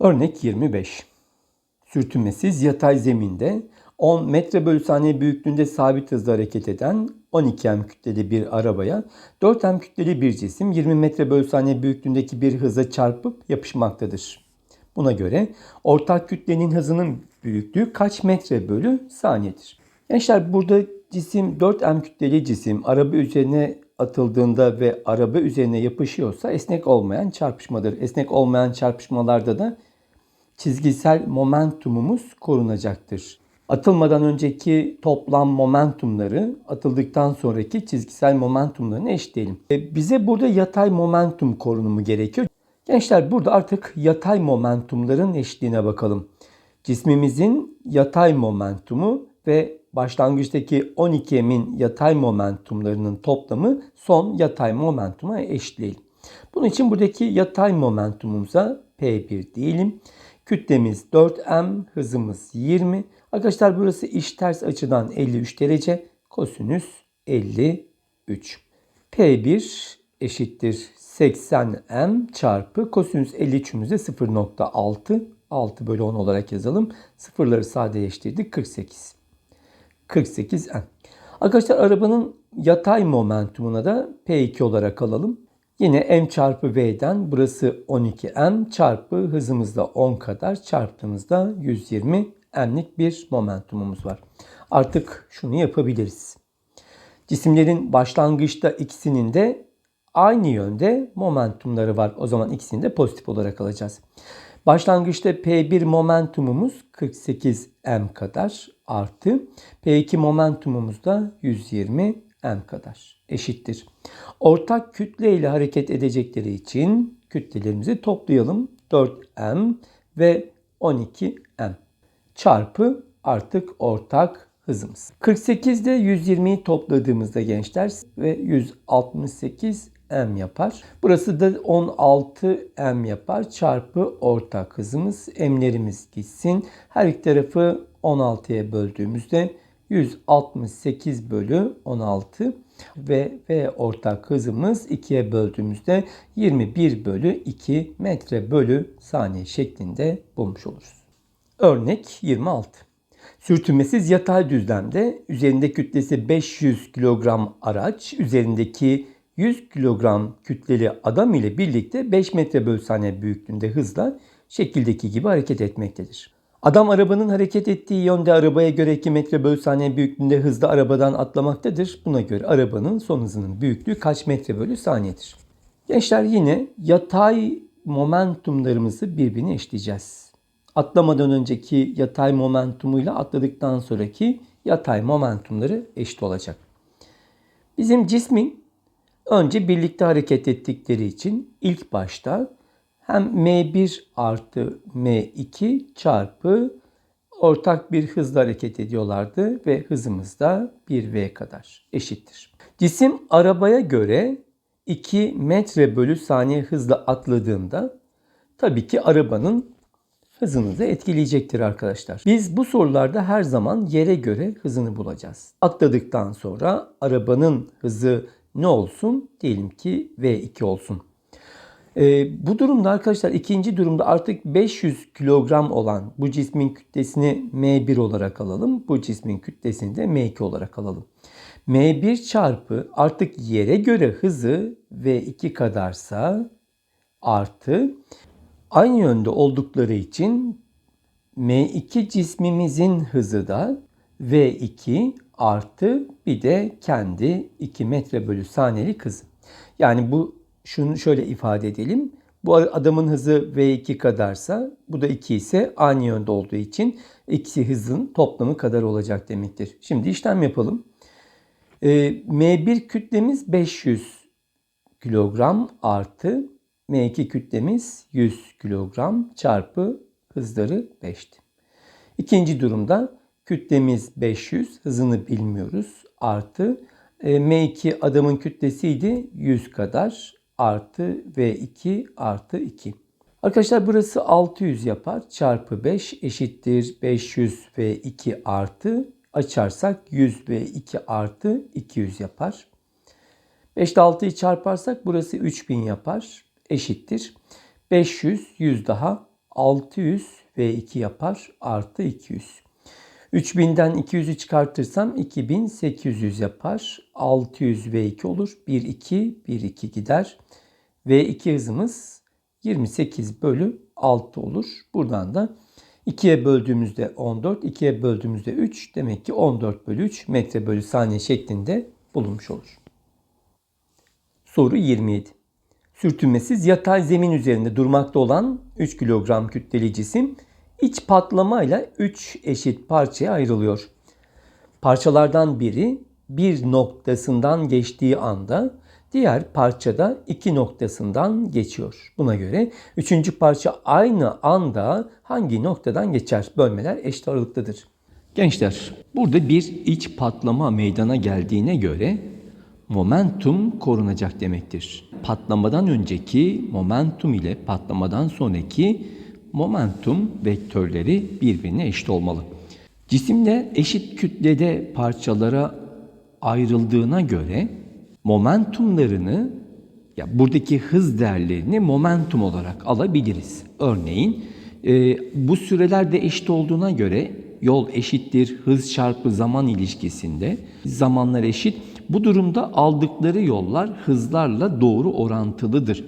Örnek 25. Sürtünmesiz yatay zeminde 10 metre bölü saniye büyüklüğünde sabit hızla hareket eden 12 m kütleli bir arabaya 4 m kütleli bir cisim 20 metre bölü saniye büyüklüğündeki bir hıza çarpıp yapışmaktadır. Buna göre ortak kütlenin hızının büyüklüğü kaç metre bölü saniyedir? Gençler burada cisim 4 m kütleli cisim araba üzerine atıldığında ve araba üzerine yapışıyorsa esnek olmayan çarpışmadır. Esnek olmayan çarpışmalarda da çizgisel momentumumuz korunacaktır. Atılmadan önceki toplam momentumları atıldıktan sonraki çizgisel momentumlarını eşitleyelim. E, Bize burada yatay momentum korunumu gerekiyor. Gençler burada artık yatay momentumların eşitliğine bakalım. Cismimizin yatay momentumu ve başlangıçtaki 12M'in yatay momentumlarının toplamı son yatay momentuma eşitleyelim. Bunun için buradaki yatay momentumumuza P1 diyelim. Kütlemiz 4M, hızımız 20. Arkadaşlar burası iş ters açıdan 53 derece. Kosinüs 53. P1 eşittir 80M çarpı kosinüs 53'ümüzde 0.6. 6 bölü 10 olarak yazalım. Sıfırları sadeleştirdik 48. 48M. Arkadaşlar arabanın yatay momentumuna da P2 olarak alalım. Yine m çarpı v'den burası 12m çarpı hızımızda 10 kadar çarptığımızda 120 m'lik bir momentumumuz var. Artık şunu yapabiliriz. Cisimlerin başlangıçta ikisinin de aynı yönde momentumları var. O zaman ikisini de pozitif olarak alacağız. Başlangıçta P1 momentumumuz 48m kadar artı P2 momentumumuz da 120 m kadar eşittir. Ortak kütle ile hareket edecekleri için kütlelerimizi toplayalım. 4m ve 12m çarpı artık ortak hızımız. 48 ile 120'yi topladığımızda gençler ve 168 m yapar. Burası da 16 m yapar çarpı ortak hızımız. M'lerimiz gitsin. Her iki tarafı 16'ya böldüğümüzde 168 bölü 16 ve V ortak hızımız 2'ye böldüğümüzde 21 bölü 2 metre bölü saniye şeklinde bulmuş oluruz. Örnek 26. Sürtünmesiz yatay düzlemde üzerinde kütlesi 500 kilogram araç üzerindeki 100 kilogram kütleli adam ile birlikte 5 metre bölü saniye büyüklüğünde hızla şekildeki gibi hareket etmektedir. Adam arabanın hareket ettiği yönde arabaya göre 2 metre bölü saniye büyüklüğünde hızla arabadan atlamaktadır. Buna göre arabanın son hızının büyüklüğü kaç metre bölü saniyedir? Gençler yine yatay momentumlarımızı birbirine eşleyeceğiz. Atlamadan önceki yatay momentumuyla atladıktan sonraki yatay momentumları eşit olacak. Bizim cismin önce birlikte hareket ettikleri için ilk başta hem m1 artı m2 çarpı ortak bir hızla hareket ediyorlardı ve hızımız da 1v kadar eşittir. Cisim arabaya göre 2 metre bölü saniye hızla atladığında tabii ki arabanın hızını etkileyecektir arkadaşlar. Biz bu sorularda her zaman yere göre hızını bulacağız. Atladıktan sonra arabanın hızı ne olsun? Diyelim ki V2 olsun. Ee, bu durumda arkadaşlar ikinci durumda artık 500 kilogram olan bu cismin kütlesini M1 olarak alalım. Bu cismin kütlesini de M2 olarak alalım. M1 çarpı artık yere göre hızı V2 kadarsa artı aynı yönde oldukları için M2 cismimizin hızı da V2 artı bir de kendi 2 metre bölü saniyelik hızı. Yani bu şunu şöyle ifade edelim. Bu adamın hızı V2 kadarsa bu da 2 ise aynı yönde olduğu için ikisi hızın toplamı kadar olacak demektir. Şimdi işlem yapalım. Ee, M1 kütlemiz 500 kilogram artı M2 kütlemiz 100 kilogram çarpı hızları 5'ti. İkinci durumda kütlemiz 500, hızını bilmiyoruz. Artı e, M2 adamın kütlesiydi 100 kadar artı V2 artı 2. Arkadaşlar burası 600 yapar. Çarpı 5 eşittir 500 V2 artı açarsak 100 V2 artı 200 yapar. 5 ile 6'yı çarparsak burası 3000 yapar. Eşittir. 500 100 daha 600 V2 yapar artı 200. 3000'den 200'ü çıkartırsam 2800 yapar. 600 V2 olur. 1 2 1 2 gider. V2 hızımız 28 bölü 6 olur. Buradan da 2'ye böldüğümüzde 14, 2'ye böldüğümüzde 3 demek ki 14 bölü 3 metre bölü saniye şeklinde bulunmuş olur. Soru 27. Sürtünmesiz yatay zemin üzerinde durmakta olan 3 kilogram kütleli cisim iç patlamayla 3 eşit parçaya ayrılıyor. Parçalardan biri bir noktasından geçtiği anda diğer parçada iki noktasından geçiyor. Buna göre üçüncü parça aynı anda hangi noktadan geçer? Bölmeler eşit aralıktadır. Gençler, burada bir iç patlama meydana geldiğine göre momentum korunacak demektir. Patlamadan önceki momentum ile patlamadan sonraki momentum vektörleri birbirine eşit olmalı. Cisimde eşit kütlede parçalara ayrıldığına göre momentumlarını ya buradaki hız değerlerini momentum olarak alabiliriz. Örneğin e, bu süreler de eşit olduğuna göre yol eşittir hız çarpı zaman ilişkisinde zamanlar eşit. Bu durumda aldıkları yollar hızlarla doğru orantılıdır.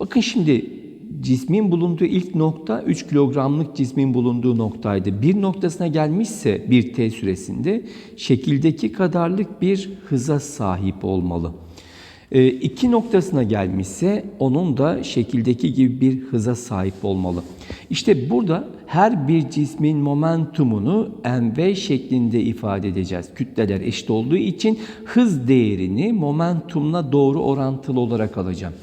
Bakın şimdi cismin bulunduğu ilk nokta 3 kilogramlık cismin bulunduğu noktaydı. Bir noktasına gelmişse bir t süresinde şekildeki kadarlık bir hıza sahip olmalı. E, iki noktasına gelmişse onun da şekildeki gibi bir hıza sahip olmalı. İşte burada her bir cismin momentumunu mv şeklinde ifade edeceğiz. Kütleler eşit olduğu için hız değerini momentumla doğru orantılı olarak alacağım.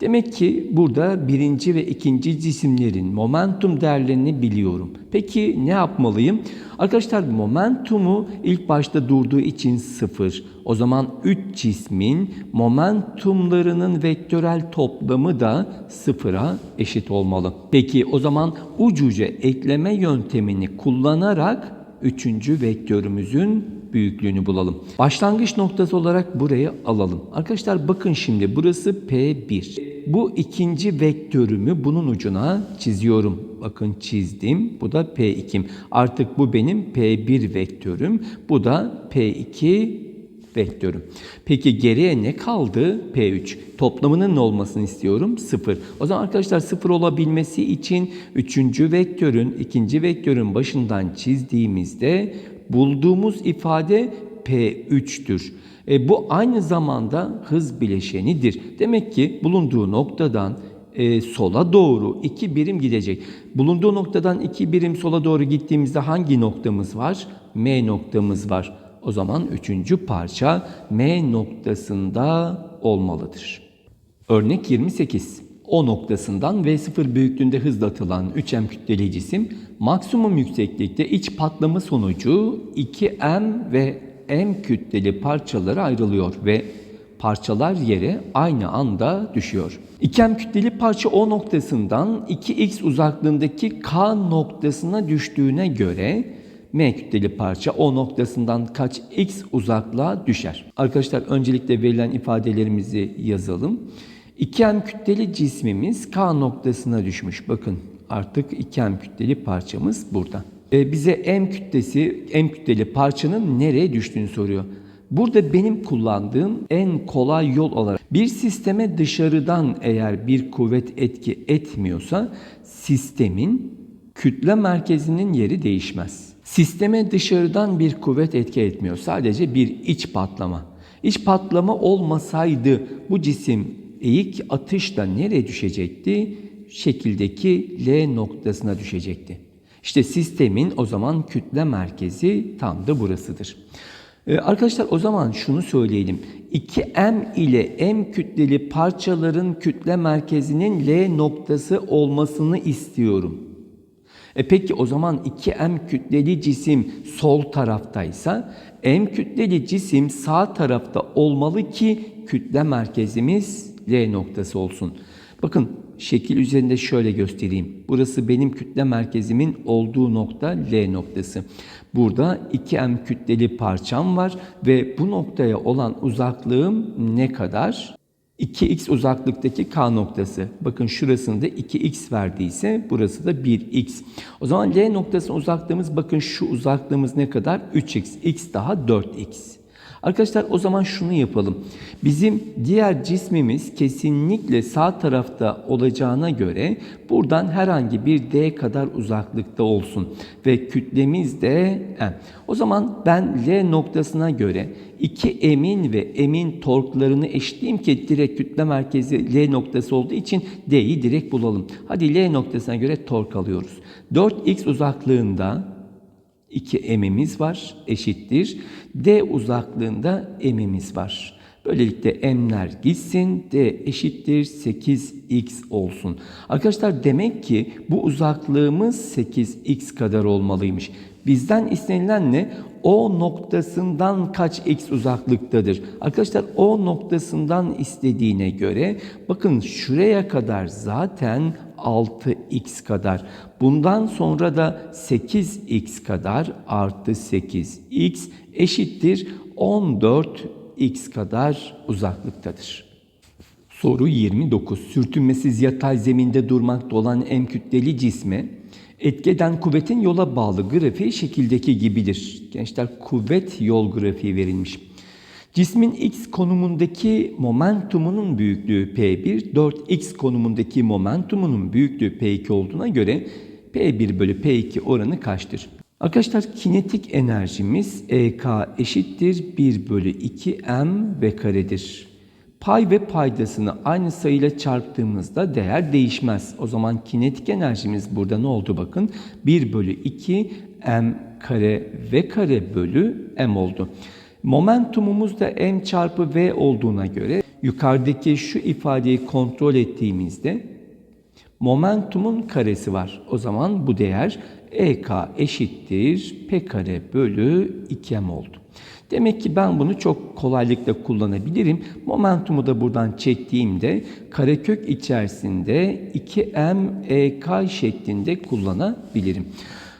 Demek ki burada birinci ve ikinci cisimlerin momentum değerlerini biliyorum. Peki ne yapmalıyım? Arkadaşlar momentumu ilk başta durduğu için sıfır. O zaman 3 cismin momentumlarının vektörel toplamı da sıfıra eşit olmalı. Peki o zaman ucuca ekleme yöntemini kullanarak üçüncü vektörümüzün büyüklüğünü bulalım. Başlangıç noktası olarak burayı alalım. Arkadaşlar bakın şimdi burası P1. Bu ikinci vektörümü bunun ucuna çiziyorum. Bakın çizdim. Bu da P2'm. Artık bu benim P1 vektörüm. Bu da P2 vektörüm. Peki geriye ne kaldı? P3. Toplamının ne olmasını istiyorum? 0. O zaman arkadaşlar 0 olabilmesi için üçüncü vektörün, ikinci vektörün başından çizdiğimizde bulduğumuz ifade P3'tür. E, bu aynı zamanda hız bileşenidir. Demek ki bulunduğu noktadan e, sola doğru iki birim gidecek. Bulunduğu noktadan iki birim sola doğru gittiğimizde hangi noktamız var? M noktamız var. O zaman üçüncü parça M noktasında olmalıdır. Örnek 28. O noktasından V0 büyüklüğünde hızla atılan 3M kütleli cisim maksimum yükseklikte iç patlama sonucu 2M ve M kütleli parçalara ayrılıyor ve parçalar yere aynı anda düşüyor. 2M kütleli parça O noktasından 2X uzaklığındaki K noktasına düştüğüne göre M kütleli parça O noktasından kaç X uzaklığa düşer? Arkadaşlar öncelikle verilen ifadelerimizi yazalım. 2M kütleli cismimiz K noktasına düşmüş. Bakın artık 2M kütleli parçamız burada. E, bize M kütlesi, M kütleli parçanın nereye düştüğünü soruyor. Burada benim kullandığım en kolay yol olarak bir sisteme dışarıdan eğer bir kuvvet etki etmiyorsa sistemin kütle merkezinin yeri değişmez. Sisteme dışarıdan bir kuvvet etki etmiyor. Sadece bir iç patlama. İç patlama olmasaydı bu cisim eğik atışla nereye düşecekti? Şekildeki L noktasına düşecekti. İşte sistemin o zaman kütle merkezi tam da burasıdır. Ee, arkadaşlar o zaman şunu söyleyelim. 2M ile M kütleli parçaların kütle merkezinin L noktası olmasını istiyorum. E peki o zaman 2M kütleli cisim sol taraftaysa M kütleli cisim sağ tarafta olmalı ki kütle merkezimiz L noktası olsun. Bakın şekil üzerinde şöyle göstereyim. Burası benim kütle merkezimin olduğu nokta L noktası. Burada 2M kütleli parçam var ve bu noktaya olan uzaklığım ne kadar? 2x uzaklıktaki K noktası. Bakın şurasında 2x verdiyse burası da 1x. O zaman L noktasının uzaklığımız bakın şu uzaklığımız ne kadar? 3x. x daha 4x. Arkadaşlar o zaman şunu yapalım. Bizim diğer cismimiz kesinlikle sağ tarafta olacağına göre buradan herhangi bir d kadar uzaklıkta olsun. Ve kütlemiz de m. O zaman ben L noktasına göre iki emin ve emin torklarını eşitleyeyim ki direkt kütle merkezi L noktası olduğu için D'yi direkt bulalım. Hadi L noktasına göre tork alıyoruz. 4x uzaklığında 2 emimiz var eşittir. D uzaklığında emimiz var. Böylelikle emler gitsin. D eşittir 8x olsun. Arkadaşlar demek ki bu uzaklığımız 8x kadar olmalıymış. Bizden istenilen ne? O noktasından kaç x uzaklıktadır? Arkadaşlar o noktasından istediğine göre bakın şuraya kadar zaten 6x kadar. Bundan sonra da 8x kadar artı 8x eşittir 14x kadar uzaklıktadır. Soru 29. Sürtünmesiz yatay zeminde durmakta olan M kütleli cisme etkeden kuvvetin yola bağlı grafiği şekildeki gibidir. Gençler kuvvet yol grafiği verilmiş. Cismin x konumundaki momentumunun büyüklüğü P1, 4x konumundaki momentumunun büyüklüğü P2 olduğuna göre P1 bölü P2 oranı kaçtır? Arkadaşlar kinetik enerjimiz EK eşittir 1 bölü 2 m v karedir. Pay ve paydasını aynı sayıyla çarptığımızda değer değişmez. O zaman kinetik enerjimiz burada ne oldu bakın? 1 bölü 2 m kare v kare bölü m oldu. Momentumumuz da m çarpı v olduğuna göre yukarıdaki şu ifadeyi kontrol ettiğimizde momentumun karesi var. O zaman bu değer EK eşittir P kare bölü 2M oldu. Demek ki ben bunu çok kolaylıkla kullanabilirim. Momentumu da buradan çektiğimde karekök içerisinde 2M EK şeklinde kullanabilirim.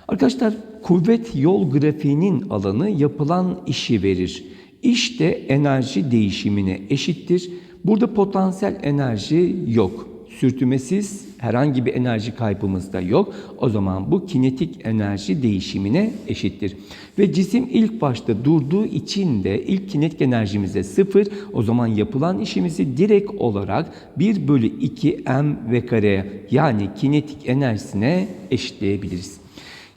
Arkadaşlar kuvvet yol grafiğinin alanı yapılan işi verir. İş de enerji değişimine eşittir. Burada potansiyel enerji yok. Sürtünmesiz herhangi bir enerji kaybımız da yok. O zaman bu kinetik enerji değişimine eşittir. Ve cisim ilk başta durduğu için de ilk kinetik enerjimize sıfır. O zaman yapılan işimizi direkt olarak 1 bölü 2 m v kareye yani kinetik enerjisine eşitleyebiliriz.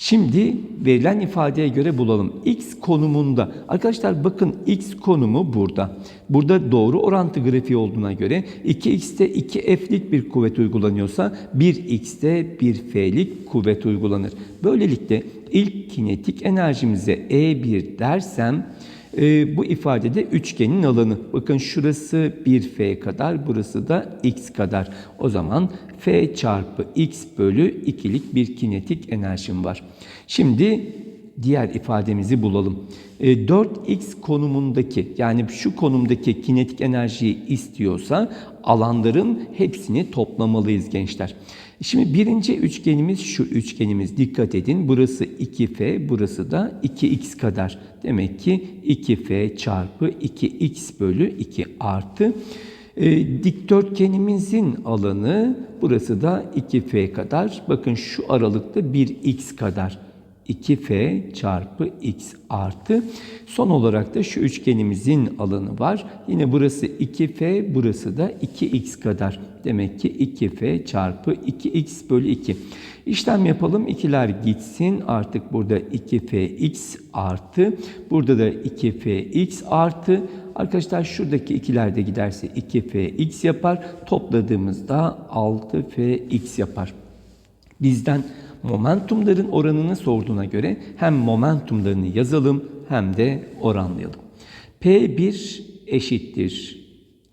Şimdi verilen ifadeye göre bulalım. X konumunda. Arkadaşlar bakın X konumu burada. Burada doğru orantı grafiği olduğuna göre 2X'te 2F'lik bir kuvvet uygulanıyorsa 1X'te 1F'lik kuvvet uygulanır. Böylelikle ilk kinetik enerjimize E1 dersem e, bu ifadede üçgenin alanı. Bakın şurası 1f kadar, burası da x kadar. O zaman f çarpı x bölü 2'lik bir kinetik enerjim var. Şimdi diğer ifademizi bulalım. E, 4x konumundaki yani şu konumdaki kinetik enerjiyi istiyorsa alanların hepsini toplamalıyız gençler. Şimdi birinci üçgenimiz şu üçgenimiz. Dikkat edin. Burası 2f, burası da 2x kadar. Demek ki 2f çarpı 2x bölü 2 artı e, dikdörtgenimizin alanı burası da 2f kadar. Bakın şu aralıkta 1x kadar. 2f çarpı x artı son olarak da şu üçgenimizin alanı var. Yine burası 2f burası da 2x kadar. Demek ki 2f çarpı 2x bölü 2. İşlem yapalım. ikiler gitsin. Artık burada 2fx artı. Burada da 2fx artı. Arkadaşlar şuradaki ikiler de giderse 2fx yapar. Topladığımızda 6fx yapar. Bizden momentumların oranını sorduğuna göre hem momentumlarını yazalım hem de oranlayalım. P1 eşittir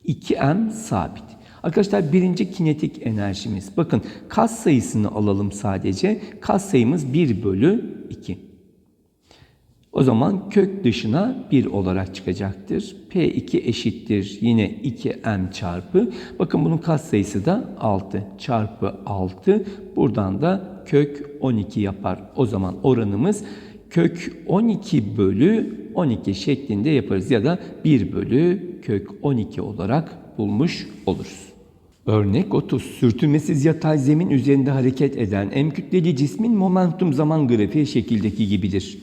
2m sabit. Arkadaşlar birinci kinetik enerjimiz. Bakın kas sayısını alalım sadece. Kas sayımız 1 bölü 2. O zaman kök dışına 1 olarak çıkacaktır. P2 eşittir yine 2m çarpı. Bakın bunun kas sayısı da 6 çarpı 6. Buradan da kök 12 yapar. O zaman oranımız kök 12 bölü 12 şeklinde yaparız. Ya da 1 bölü kök 12 olarak bulmuş oluruz. Örnek 30. Sürtünmesiz yatay zemin üzerinde hareket eden M kütleli cismin momentum zaman grafiği şekildeki gibidir.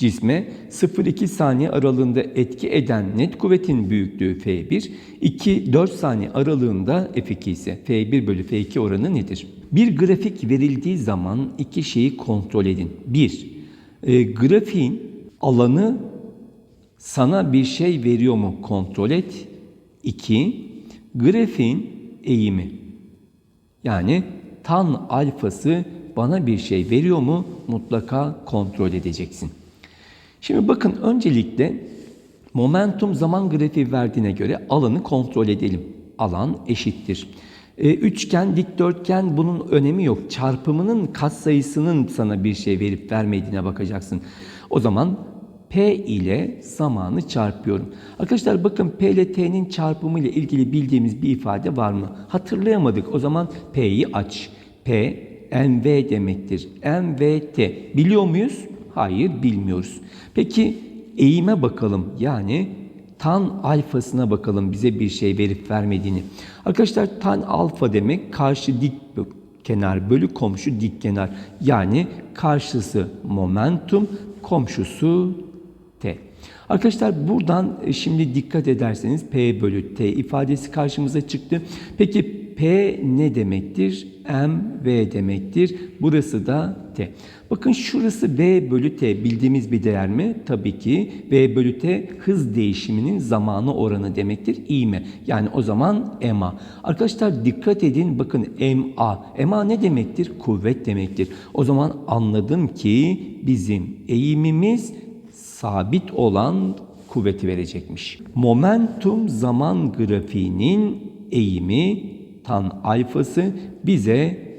Cisme 0-2 saniye aralığında etki eden net kuvvetin büyüklüğü F1, 2-4 saniye aralığında F2 ise F1 bölü F2 oranı nedir? Bir grafik verildiği zaman iki şeyi kontrol edin. Bir, e, grafiğin alanı sana bir şey veriyor mu kontrol et. İki, grafiğin eğimi. Yani tan alfası bana bir şey veriyor mu mutlaka kontrol edeceksin. Şimdi bakın öncelikle momentum zaman grafiği verdiğine göre alanı kontrol edelim. Alan eşittir. E, üçgen, dikdörtgen bunun önemi yok. Çarpımının katsayısının sana bir şey verip vermediğine bakacaksın. O zaman P ile zamanı çarpıyorum. Arkadaşlar bakın P ile T'nin çarpımı ile ilgili bildiğimiz bir ifade var mı? Hatırlayamadık. O zaman P'yi aç. P mv demektir. mvt. Biliyor muyuz? Hayır bilmiyoruz. Peki eğime bakalım. Yani tan alfasına bakalım bize bir şey verip vermediğini. Arkadaşlar tan alfa demek karşı dik kenar bölü komşu dik kenar. Yani karşısı momentum, komşusu t. Arkadaşlar buradan e, şimdi dikkat ederseniz p bölü t ifadesi karşımıza çıktı. Peki p ne demektir? m v demektir. Burası da t. Bakın şurası v bölü t bildiğimiz bir değer mi? Tabii ki v bölü t hız değişiminin zamanı oranı demektir. İğme. Yani o zaman ma. Arkadaşlar dikkat edin bakın ma. ma ne demektir? Kuvvet demektir. O zaman anladım ki bizim eğimimiz sabit olan kuvveti verecekmiş. Momentum zaman grafiğinin eğimi tan alfası bize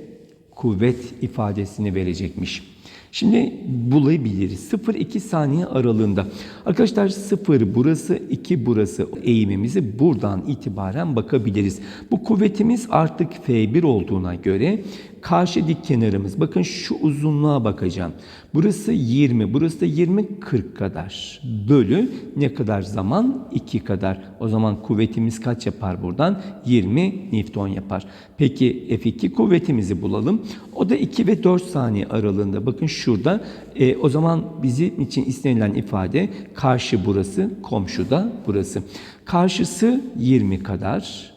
kuvvet ifadesini verecekmiş. Şimdi bulabiliriz. 0-2 saniye aralığında. Arkadaşlar 0 burası, 2 burası eğimimizi buradan itibaren bakabiliriz. Bu kuvvetimiz artık F1 olduğuna göre karşı dik kenarımız. Bakın şu uzunluğa bakacağım. Burası 20, burası da 20, 40 kadar. Bölü ne kadar zaman? 2 kadar. O zaman kuvvetimiz kaç yapar buradan? 20 Newton yapar. Peki F2 kuvvetimizi bulalım. O da 2 ve 4 saniye aralığında. Bakın şurada. E, o zaman bizim için istenilen ifade karşı burası, komşu da burası. Karşısı 20 kadar.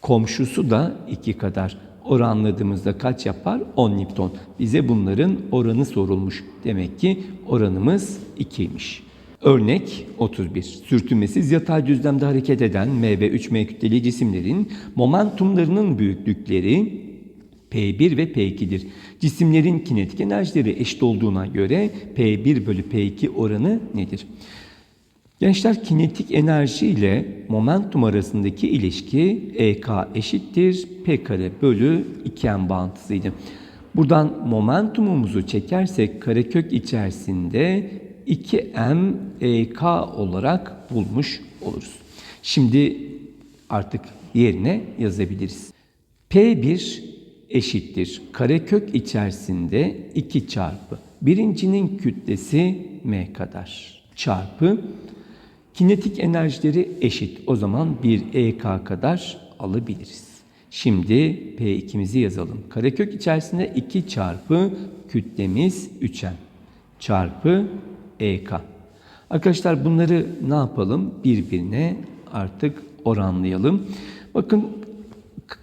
Komşusu da 2 kadar oranladığımızda kaç yapar? 10 Newton. Bize bunların oranı sorulmuş. Demek ki oranımız 2'ymiş. Örnek 31. Sürtünmesiz yatay düzlemde hareket eden M ve 3M kütleli cisimlerin momentumlarının büyüklükleri P1 ve P2'dir. Cisimlerin kinetik enerjileri eşit olduğuna göre P1 bölü P2 oranı nedir? Gençler kinetik enerji ile momentum arasındaki ilişki EK eşittir P kare bölü 2M bağıntısıydı. Buradan momentumumuzu çekersek karekök içerisinde 2M EK olarak bulmuş oluruz. Şimdi artık yerine yazabiliriz. P1 eşittir karekök içerisinde 2 çarpı birincinin kütlesi M kadar çarpı Kinetik enerjileri eşit. O zaman bir EK kadar alabiliriz. Şimdi P2'mizi yazalım. Karekök içerisinde 2 çarpı kütlemiz 3M çarpı EK. Arkadaşlar bunları ne yapalım? Birbirine artık oranlayalım. Bakın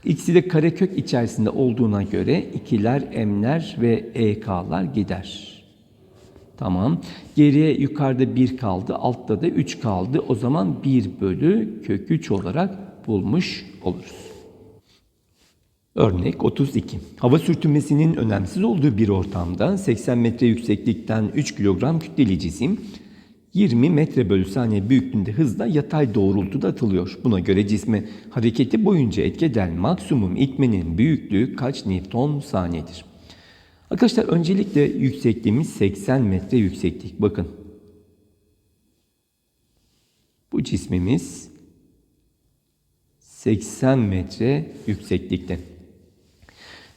ikisi de karekök içerisinde olduğuna göre ikiler M'ler ve EK'lar gider. Tamam. Geriye yukarıda 1 kaldı, altta da 3 kaldı. O zaman 1 bölü kök 3 olarak bulmuş oluruz. Örnek 32. Hava sürtünmesinin önemsiz olduğu bir ortamda 80 metre yükseklikten 3 kilogram kütleli cisim 20 metre bölü saniye büyüklüğünde hızla yatay doğrultuda atılıyor. Buna göre cisme hareketi boyunca etki eden maksimum itmenin büyüklüğü kaç Newton saniyedir? Arkadaşlar öncelikle yüksekliğimiz 80 metre yükseklik. Bakın. Bu cismimiz 80 metre yükseklikte.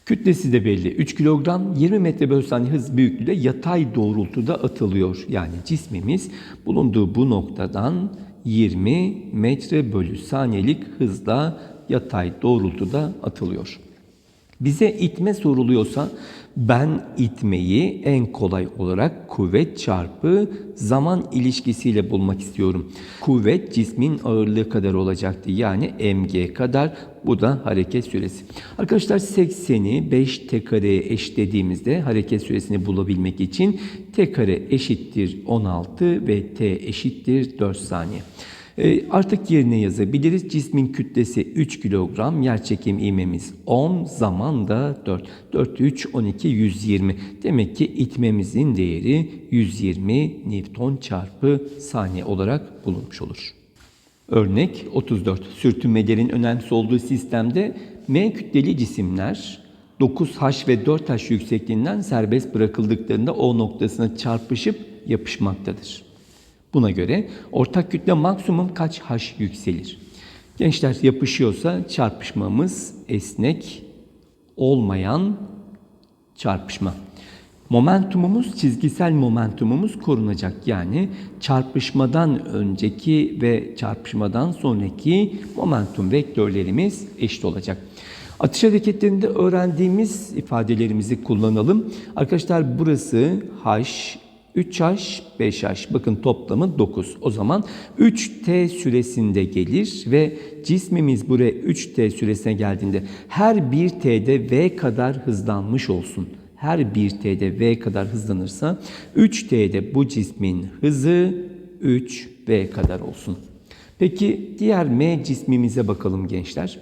Kütlesi de belli. 3 kilogram 20 metre bölü saniye hız büyüklüğüyle yatay doğrultuda atılıyor. Yani cismimiz bulunduğu bu noktadan 20 metre bölü saniyelik hızla yatay doğrultuda atılıyor. Bize itme soruluyorsa ben itmeyi en kolay olarak kuvvet çarpı zaman ilişkisiyle bulmak istiyorum. Kuvvet cismin ağırlığı kadar olacaktı. Yani mg kadar. Bu da hareket süresi. Arkadaşlar 80'i 5 t kareye eşitlediğimizde hareket süresini bulabilmek için t kare eşittir 16 ve t eşittir 4 saniye. E, artık yerine yazabiliriz. Cismin kütlesi 3 kilogram, yerçekim ivmemiz 10, zaman da 4. 4, 3, 12, 120. Demek ki itmemizin değeri 120 Newton çarpı saniye olarak bulunmuş olur. Örnek 34. Sürtünmelerin önemsiz olduğu sistemde M kütleli cisimler 9H ve 4H yüksekliğinden serbest bırakıldıklarında O noktasına çarpışıp yapışmaktadır. Buna göre ortak kütle maksimum kaç H yükselir? Gençler yapışıyorsa çarpışmamız esnek olmayan çarpışma. Momentumumuz, çizgisel momentumumuz korunacak. Yani çarpışmadan önceki ve çarpışmadan sonraki momentum vektörlerimiz eşit olacak. Atış hareketlerinde öğrendiğimiz ifadelerimizi kullanalım. Arkadaşlar burası H, 3H, 5H. Bakın toplamı 9. O zaman 3T süresinde gelir ve cismimiz buraya 3T süresine geldiğinde her bir T'de V kadar hızlanmış olsun. Her bir T'de V kadar hızlanırsa 3T'de bu cismin hızı 3V kadar olsun. Peki diğer M cismimize bakalım gençler.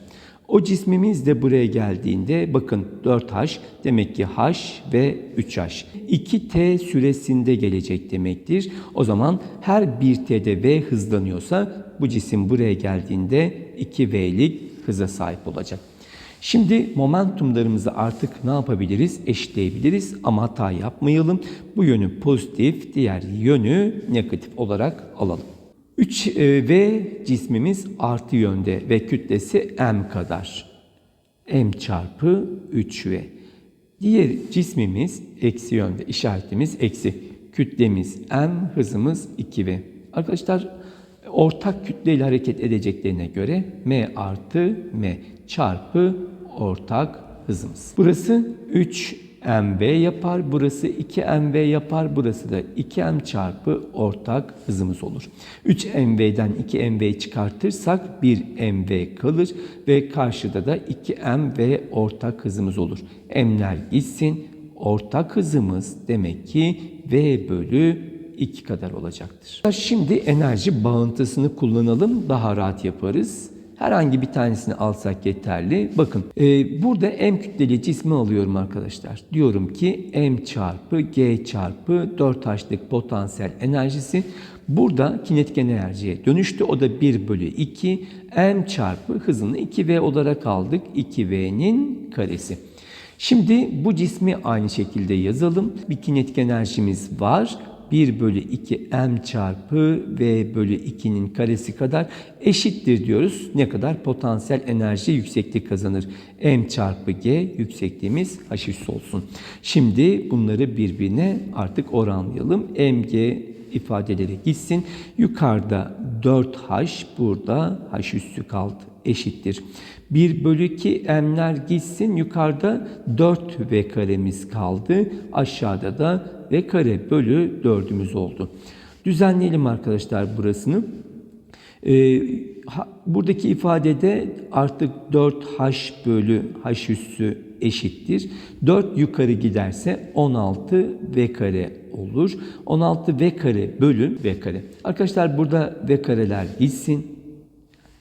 O cismimiz de buraya geldiğinde bakın 4H demek ki H ve 3H. 2T süresinde gelecek demektir. O zaman her bir T'de V hızlanıyorsa bu cisim buraya geldiğinde 2V'lik hıza sahip olacak. Şimdi momentumlarımızı artık ne yapabiliriz? Eşitleyebiliriz ama hata yapmayalım. Bu yönü pozitif, diğer yönü negatif olarak alalım. 3V cismimiz artı yönde ve kütlesi m kadar. m çarpı 3V. Diğer cismimiz eksi yönde. işaretimiz eksi. Kütlemiz m, hızımız 2V. Arkadaşlar ortak kütleyle hareket edeceklerine göre m artı m çarpı ortak hızımız. Burası 3 mv yapar. Burası 2mv yapar. Burası da 2m çarpı ortak hızımız olur. 3mv'den 2mv çıkartırsak 1mv kalır ve karşıda da 2mv ortak hızımız olur. M'ler gitsin. Ortak hızımız demek ki v bölü 2 kadar olacaktır. Şimdi enerji bağıntısını kullanalım. Daha rahat yaparız. Herhangi bir tanesini alsak yeterli. Bakın e, burada M kütleli cismi alıyorum arkadaşlar. Diyorum ki M çarpı G çarpı 4H'lık potansiyel enerjisi burada kinetik enerjiye dönüştü. O da 1 bölü 2 M çarpı hızını 2V olarak aldık. 2V'nin karesi. Şimdi bu cismi aynı şekilde yazalım. Bir kinetik enerjimiz var. 1 bölü 2 m çarpı v bölü 2'nin karesi kadar eşittir diyoruz. Ne kadar? Potansiyel enerji yükseklik kazanır. m çarpı g yüksekliğimiz h üssü olsun. Şimdi bunları birbirine artık oranlayalım. mg ifadeleri gitsin. Yukarıda 4h burada h üssü kaldı eşittir. 1 bölü 2 m'ler gitsin. Yukarıda 4 v karemiz kaldı. Aşağıda da v kare bölü 4'ümüz oldu. Düzenleyelim arkadaşlar burasını. Ee, buradaki ifadede artık 4h bölü h üssü eşittir. 4 yukarı giderse 16 v kare olur. 16 v kare bölü v kare. Arkadaşlar burada v kareler gitsin.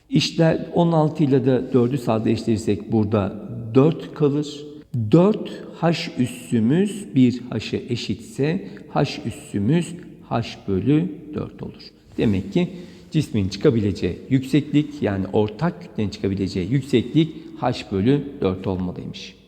İşte 16 ile de 4'ü sadeleştirirsek burada 4 kalır. 4 h üssümüz 1 h'e eşitse h üssümüz h bölü 4 olur. Demek ki cismin çıkabileceği yükseklik yani ortak kütlenin çıkabileceği yükseklik h bölü 4 olmalıymış.